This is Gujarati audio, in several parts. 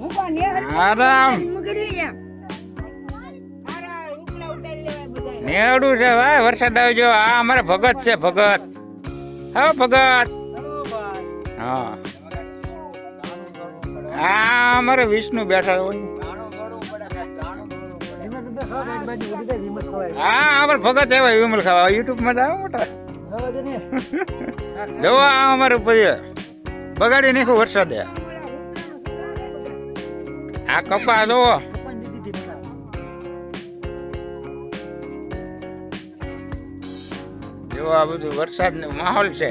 આરામ. નેવડું છે ભાઈ વરસાદ આવજો. આ અમારે ભગત છે ભગત. હા ભગત. હા. આ અમારે વિષ્ણુ બેઠા હોય. હા અમારે ભગત એવા વિમલ ખાવા યુટ્યુબમાં જાવ મોટા. જોવો આ અમારે પછી બગાડી નાખ્યું વરસાદે. આ કપા જોવો જો આ બધું વરસાદ નો માહોલ છે,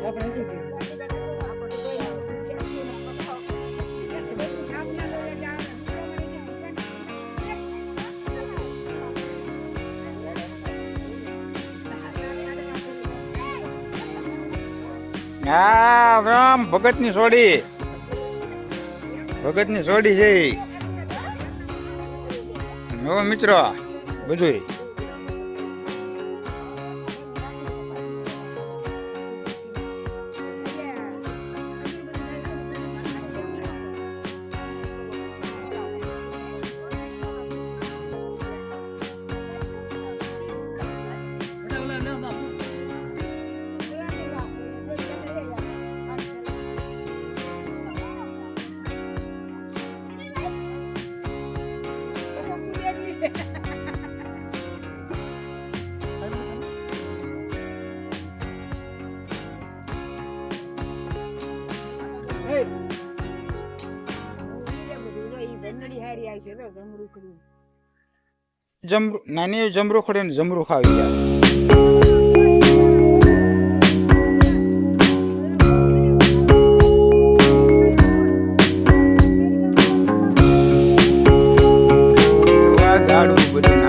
આપણી હા રામ ભગતની સોડી ભગતની સોડી છે ઈ. જો છે બધું જમરૂ નાની જમરૂ ખડે ને જમરૂ ખાવી ગયા ઝાડું બધું